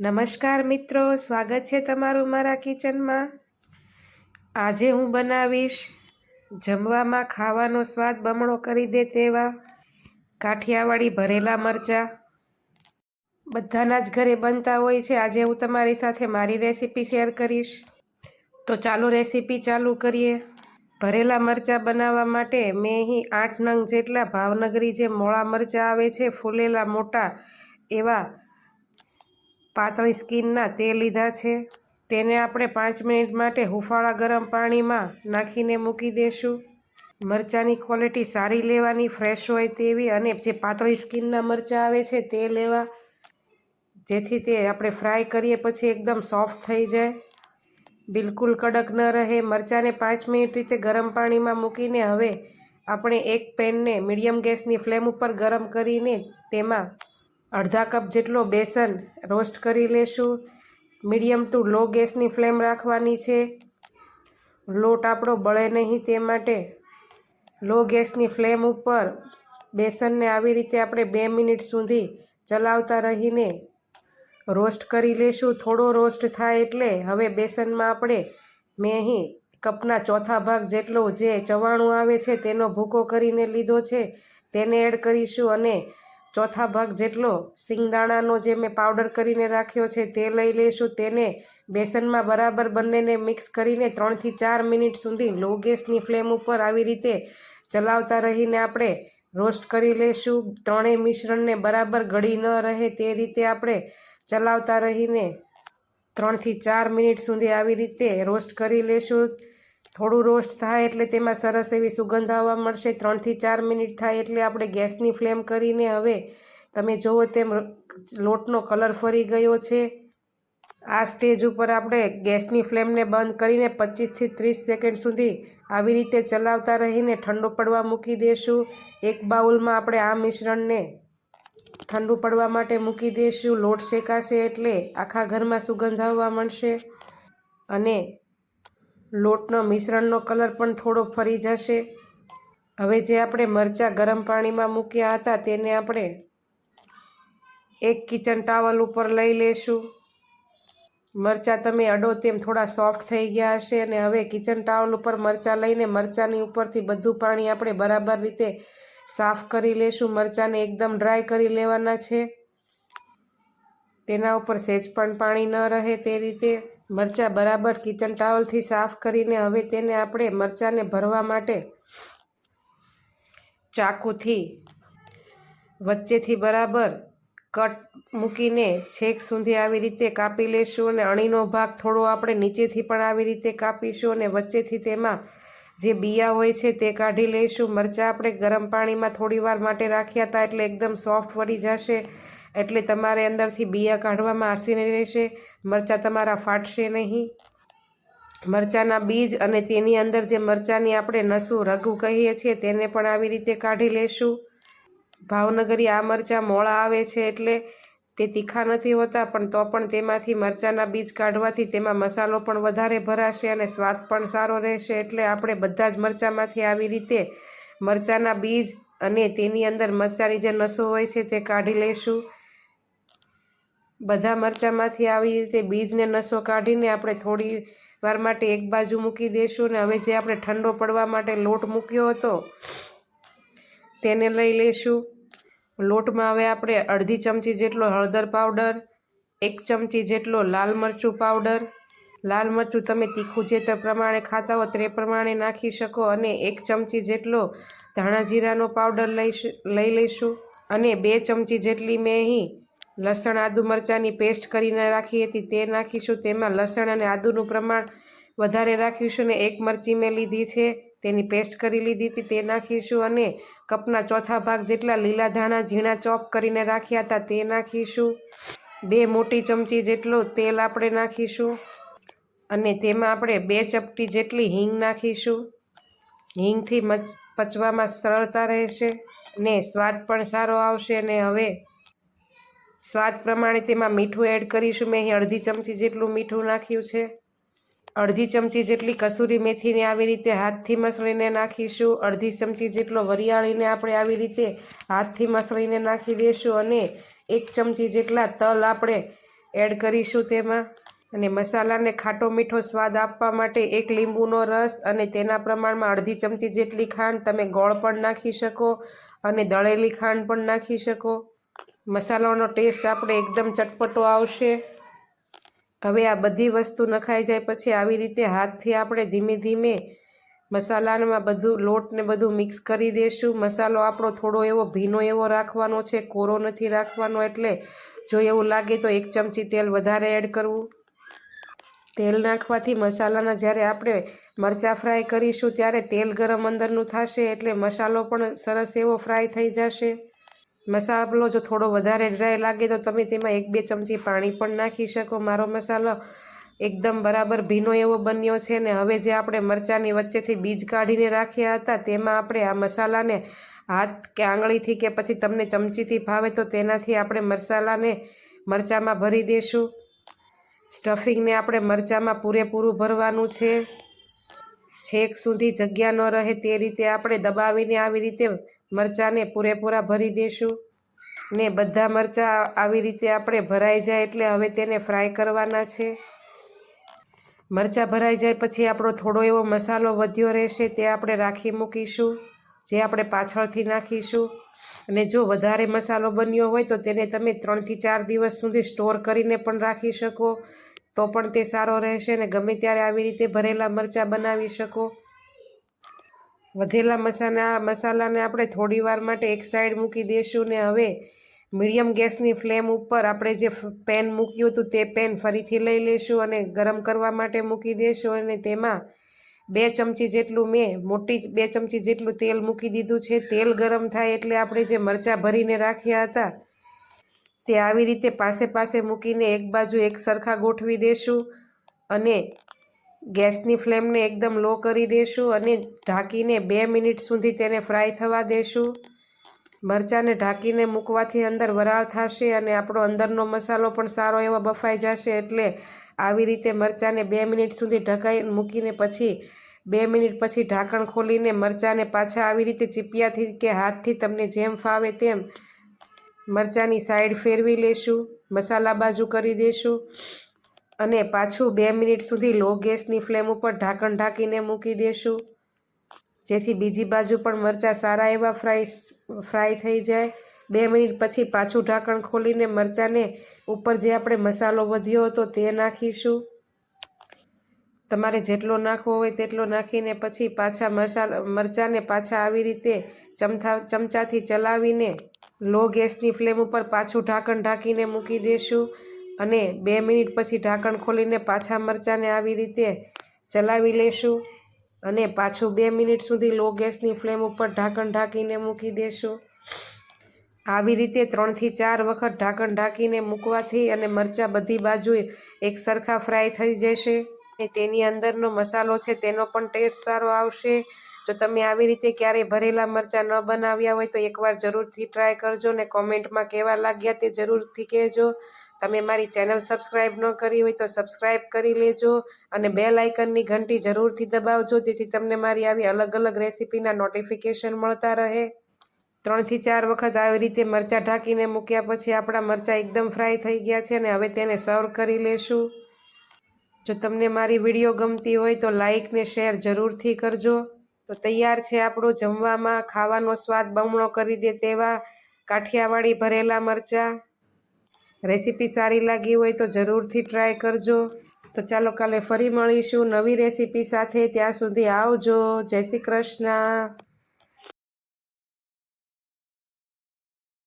નમસ્કાર મિત્રો, સ્વાગત છે તમારું મારા કિચનમાં. આજે હું બનાવીશ જમવામાં ખાવાનો સ્વાદ બમણો કરી દે તેવા કાઠિયાવાડી ભરેલા મરચાં. બધાના જ ઘરે બનતા હોય છે. આજે હું તમારી સાથે મારી રેસીપી શેર કરીશ. તો ચાલો રેસીપી ચાલુ કરીએ. ભરેલા મરચાં બનાવવા માટે મેં અહીં આઠ નંગ જેટલા ભાવનગરી જે મોળા મરચાં આવે છે, ફૂલેલા મોટા એવા પાતળી સ્કીનના તે લીધા છે. તેને આપણે પાંચ મિનિટ માટે હુંફાળા ગરમ પાણીમાં નાખીને મૂકી દેશું. મરચાંની ક્વોલિટી સારી લેવાની, ફ્રેશ હોય તેવી અને જે પાતળી સ્કીનના મરચાં આવે છે તે લેવા, જેથી તે આપણે ફ્રાય કરીએ પછી એકદમ સોફ્ટ થઈ જાય. બિલકુલ કડક ન રહે. મરચાંને પાંચ મિનિટ રીતે ગરમ પાણીમાં મૂકીને હવે આપણે એક પેનને મીડિયમ ગેસની ફ્લેમ ઉપર ગરમ કરીને તેમાં અડધા કપ જેટલો બેસન રોસ્ટ કરી લેશું. મીડિયમ ટુ લો ગેસની ફ્લેમ રાખવાની છે. લોટ આપણો બળે નહીં તે માટે લો ગેસની ફ્લેમ ઉપર બેસનને આવી રીતે આપણે બે મિનિટ સુધી ચલાવતા રહીને રોસ્ટ કરી લેશું. થોડો રોસ્ટ થાય એટલે હવે બેસનમાં આપણે મેં અહીં કપના ચોથા ભાગ જેટલો જે ચવાણું આવે છે તેનો ભૂકો કરીને લીધો છે. તેને એડ કરીશું અને ચોથા ભાગ જેટલો સિંગદાણાનો જે મેં પાવડર કરીને રાખ્યો છે તે લઈ લઈશું. તેને બેસનમાં બરાબર બંનેને મિક્સ કરીને ત્રણથી ચાર મિનિટ સુધી લો ગેસની ફ્લેમ ઉપર આવી રીતે ચલાવતા રહીને આપણે રોસ્ટ કરી લઈશું. ત્રણેય મિશ્રણને બરાબર ગળી ન રહે તે રીતે આપણે ચલાવતા રહીને ત્રણથી ચાર મિનિટ સુધી આવી રીતે રોસ્ટ કરી લેશું થોડું રોસ્ટ થાય એટલે તેમાં સરસ એવી સુગંધ આવવા મળશે. ત્રણથી ચાર મિનિટ થાય એટલે આપણે ગેસની ફ્લેમ કરીને હવે તમે જુઓ તેમ લોટનો કલર ફરી ગયો છે. આ સ્ટેજ ઉપર આપણે ગેસની ફ્લેમને બંધ કરીને પચીસથી ત્રીસ સેકન્ડ સુધી આવી રીતે ચલાવતા રહીને ઠંડુ પડવા મૂકી દઈશું એક બાઉલમાં આપણે આ મિશ્રણને ઠંડુ પડવા માટે મૂકી દઈશું લોટ શેકાશે એટલે આખા ઘરમાં સુગંધ આવવા મળશે. અને લોટનો મિશ્રણનો કલર પણ થોડો ફરી જશે. હવે જે આપણે મરચાં ગરમ પાણીમાં મૂક્યા હતા તેને આપણે એક કિચન ટાવલ ઉપર લઈ લેશું. મરચાં તમે અડો તેમ થોડા સોફ્ટ થઈ ગયા હશે અને હવે કિચન ટાવલ ઉપર મરચાં લઈને મરચાંની ઉપરથી બધું પાણી આપણે બરાબર રીતે સાફ કરી લેશું. મરચાંને એકદમ ડ્રાય કરી લેવાના છે. તેના ઉપર સહેજ પણ પાણી ન રહે તે રીતે. મરચાં બરાબર કિચન ટાવલથી સાફ કરીને હવે તેને આપણે મરચાંને ભરવા માટે ચાકુથી વચ્ચેથી બરાબર કટ મૂકીને છેક સુધી આવી રીતે કાપી લેશું અને અણીનો ભાગ થોડો આપણે નીચેથી પણ આવી રીતે કાપીશું અને વચ્ચેથી તેમાં જે બિયા હોય છે તે કાઢી લઈશું. મરચાં આપણે ગરમ પાણીમાં થોડી વાર માટે રાખ્યા હતા એટલે એકદમ સોફ્ટ વળી જશે. એટલે તમારે અંદરથી બિયા કાઢવામાં આસીને રહેશે. મરચાં તમારા ફાટશે નહીં. મરચાંના બીજ અને તેની અંદર જે મરચાંની આપણે નસું, રઘુ કહીએ છીએ તેને પણ આવી રીતે કાઢી લેશું ભાવનગરી આ મરચાં મોળા આવે છે એટલે તે તીખા નથી હોતા, પણ તો પણ તેમાંથી મરચાંના બીજ કાઢવાથી તેમાં મસાલો પણ વધારે ભરાશે અને સ્વાદ પણ સારો રહેશે. એટલે આપણે બધા જ મરચાંમાંથી આવી રીતે મરચાંના બીજ અને તેની અંદર મરચાંની જે નસો હોય છે તે કાઢી લઈશું. બધા મરચાંમાંથી આવી રીતે બીજને નસો કાઢીને આપણે થોડી વાર માટે એક બાજુ મૂકી દઈશું ને હવે જે આપણે ઠંડો પડવા માટે લોટ મૂક્યો હતો, તેને લઈ લઈશું. લોટમાં હવે આપણે અડધી ચમચી જેટલો હળદર પાવડર, એક ચમચી જેટલો લાલ મરચું પાવડર. લાલ મરચું તમે તીખું જે પ્રમાણે ખાતા હો તે પ્રમાણે નાખી શકો અને એક ચમચી જેટલો ધાણા જીરાનો પાવડર લઈશ લઈ લઈશું. અને બે ચમચી જેટલી મેં અહીં લસણ, આદુ મરચાંની પેસ્ટ કરીને રાખી હતી તે નાખીશું. તેમાં લસણ અને આદુનું પ્રમાણ વધારે રાખીશું ને એક મરચી મેં લીધી છે. તેની પેસ્ટ કરી લીધી હતી, તે નાખીશું અને કપના ચોથા ભાગ જેટલા લીલા ધાણા ઝીણા ચોપ કરીને રાખ્યા હતા, તે નાખીશું. બે મોટી ચમચી જેટલો તેલ આપણે નાખીશું અને તેમાં આપણે બે ચપટી જેટલી હિંગ નાખીશું. હિંગથી મચ પચવામાં સરળતા રહેશે ને સ્વાદ પણ સારો આવશે અને હવે સ્વાદ પ્રમાણે તેમાં મીઠું એડ કરીશું. મેં અહીં અડધી ચમચી જેટલું મીઠું નાખ્યું છે. અડધી ચમચી જેટલી કસૂરી મેથીને આવી રીતે હાથથી મસળીને નાખીશું. અડધી ચમચી જેટલો વરિયાળીને આપણે આવી રીતે હાથથી મસળીને નાખી દઈશું અને એક ચમચી જેટલા તલ આપણે એડ કરીશું તેમાં. અને મસાલાને ખાટો મીઠો સ્વાદ આપવા માટે એક લીંબુનો રસ અને તેના પ્રમાણમાં અડધી ચમચી જેટલી ખાંડ તમે ગોળ પણ નાખી શકો અને દળેલી ખાંડ પણ નાખી શકો. મસાલાનો ટેસ્ટ આપણે એકદમ ચટપટો આવશે. હવે આ બધી વસ્તુ નખાઈ જાય પછી આવી રીતે હાથથી આપણે ધીમે ધીમે મસાલામાં બધું લોટને બધું મિક્સ કરી દઈશું મસાલો આપણો થોડો એવો ભીનો એવો રાખવાનો છે, કોરો નથી રાખવાનો એટલે જો એવું લાગે તો એક ચમચી તેલ વધારે એડ કરવું. તેલ નાખવાથી મસાલાના જ્યારે આપણે મરચાં ફ્રાય કરીશું ત્યારે તેલ ગરમ અંદરનું થશે એટલે મસાલો પણ સરસ એવો ફ્રાય થઈ જશે. મસાલો જો થોડો વધારે ડ્રાય લાગે તો તમે તેમાં એક બે ચમચી પાણી પણ નાખી શકો. મારો મસાલો એકદમ બરાબર ભીનો એવો બન્યો છે ને હવે જે આપણે મરચાંની વચ્ચેથી બીજ કાઢીને રાખ્યા હતા તેમાં આપણે આ મસાલાને હાથ કે આંગળીથી કે પછી તમને ચમચીથી ભાવે તો તેનાથી આપણે મસાલાને મરચાંમાં ભરી દઈશું સ્ટફિંગને આપણે મરચાંમાં પૂરેપૂરું ભરવાનું છે. છેક સુધી જગ્યા ન રહે તે રીતે આપણે દબાવીને આવી રીતે મરચાંને પૂરેપૂરા ભરી દઈશું ને બધા મરચાં આવી રીતે આપણે ભરાઈ જાય એટલે હવે તેને ફ્રાય કરવાના છે. મરચાં ભરાઈ જાય પછી આપણો થોડો એવો મસાલો વધ્યો રહેશે તે આપણે રાખી મૂકીશું, જે આપણે પાછળથી નાખીશું. અને જો વધારે મસાલો બન્યો હોય તો તેને તમે ત્રણથી ચાર દિવસ સુધી સ્ટોર કરીને પણ રાખી શકો, તો પણ તે સારો રહેશે ને ગમે ત્યારે આવી રીતે ભરેલા મરચાં બનાવી શકો. વધેલા મસાલા મસાલાને આપણે થોડી વાર માટે એક સાઈડ મૂકી દઈશું ને હવે મીડિયમ ગેસની ફ્લેમ ઉપર આપણે જે પેન મૂક્યું હતું તે પેન ફરીથી લઈ લઈશું અને ગરમ કરવા માટે મૂકી દઈશું અને તેમાં બે ચમચી જેટલું મેં, મોટી બે ચમચી જેટલું તેલ મૂકી દીધું છે. તેલ ગરમ થાય એટલે આપણે જે મરચાં ભરીને રાખ્યા હતા તે આવી રીતે પાસે પાસે મૂકીને એક બાજુ એક સરખા ગોઠવી દઈશું અને ગેસની ફ્લેમને એકદમ લો કરી દઈશું અને ઢાંકીને બે મિનિટ સુધી તેને ફ્રાય થવા દઈશું મરચાંને ઢાંકીને મૂકવાથી અંદર વરાળ થશે અને આપણો અંદરનો મસાલો પણ સારો એવો બફાઈ જશે એટલે આવી રીતે મરચાંને બે મિનિટ સુધી ઢકાઈ મૂકીને પછી બે મિનિટ પછી ઢાંકણ ખોલીને મરચાંને પાછા આવી રીતે ચીપિયાથી કે હાથથી તમને જેમ ફાવે તેમ મરચાંની સાઈડ ફેરવી લેશું. મસાલા બાજુ કરી દઈશું અને પાછું બે મિનિટ સુધી લો ગેસની ફ્લેમ ઉપર ઢાંકણ ઢાંકીને મૂકી દઈશું જેથી બીજી બાજુ પણ મરચાં સારા એવા ફ્રાય ફ્રાય થઈ જાય. બે મિનિટ પછી પાછું ઢાંકણ ખોલીને મરચાંને ઉપર જે આપણે મસાલો વધ્યો હતો તે નાખીશું. તમારે જેટલો નાખવો હોય તેટલો નાખીને પછી પાછા મસાલા, મરચાંને પાછા આવી રીતે ચમચા ચમચાથી ચલાવીને લો ગેસની ફ્લેમ ઉપર પાછું ઢાંકણ ઢાંકીને મૂકી દઈશું અને બે મિનિટ પછી ઢાંકણ ખોલીને પાછા મરચાંને આવી રીતે ચલાવી લેશું અને પાછું બે મિનિટ સુધી લો ગેસની ફ્લેમ ઉપર ઢાંકણ ઢાંકીને મૂકી દેશું. આવી રીતે ત્રણથી ચાર વખત ઢાંકણ ઢાંકીને મૂકવાથી અને મરચાં બધી બાજુએ એક સરખા ફ્રાય થઈ જશે. અને તેની અંદરનો મસાલો છે તેનો પણ ટેસ્ટ સારો આવશે. જો તમે આવી રીતે ક્યારેય ભરેલા મરચાં ન બનાવ્યા હોય તો એકવાર જરૂરથી ટ્રાય કરજો ને કોમેન્ટમાં કેવા લાગ્યા તે જરૂરથી કહેજો. તમે મારી ચેનલ સબસ્ક્રાઈબ ન કરી હોય તો સબસ્ક્રાઈબ કરી લેજો અને બે લાઇકનની ઘંટી જરૂરથી દબાવજો, જેથી તમને મારી આવી અલગ અલગ રેસીપીના નોટિફિકેશન મળતા રહે. ત્રણથી ચાર વખત આવી રીતે મરચાં ઢાંકીને મૂક્યા પછી આપણા મરચાં એકદમ ફ્રાય થઈ ગયા છે અને હવે તેને સર્વ કરી લેશું. જો તમને મારી વીડિયો ગમતી હોય તો લાઇક ને શેર જરૂરથી કરજો. તો તૈયાર છે આપણો જમવામાં ખાવાનો સ્વાદ બમણો કરી દે તેવા કાઠિયાવાડી ભરેલા મરચાં. રેસીપી સારી લાગી હોય તો જરૂરથી ટ્રાય કરજો. તો ચાલો કાલે ફરી મળીશું નવી રેસીપી સાથે. ત્યાં સુધી આવજો. જય શ્રી કૃષ્ણ.